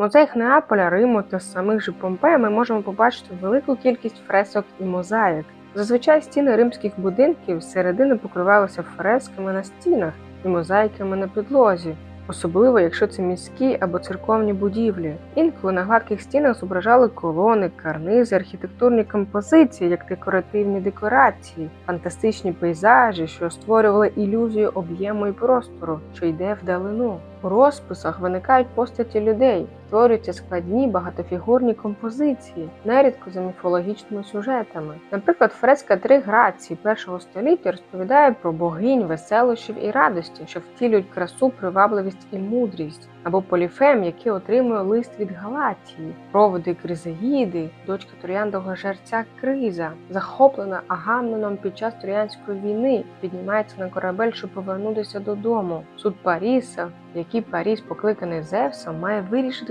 В музеях Неаполя, Риму та самих же Помпея ми можемо побачити велику кількість фресок і мозаїк. Зазвичай стіни римських будинків зсередини покривалися фресками на стінах і мозаїками на підлозі, особливо якщо це міські або церковні будівлі. Інколи на гладких стінах зображали колони, карнизи, архітектурні композиції як декоративні декорації, фантастичні пейзажі, що створювали ілюзію об'єму і простору, що йде вдалину. У розписах виникають постаті людей, створюються складні багатофігурні композиції, нерідко за міфологічними сюжетами. Наприклад, фреска Три грації першого століття розповідає про богинь, веселощів і радості, що втілюють красу, привабливість і мудрість, або Поліфем, який отримує лист від Галатії, проводи Кризаїди, дочка трояндового жерця Криза, захоплена Агамноном під час Троянської війни, піднімається на корабель, щоб повернутися додому. Суд Паріса, в який Паріс, покликаний Зевсом, має вирішити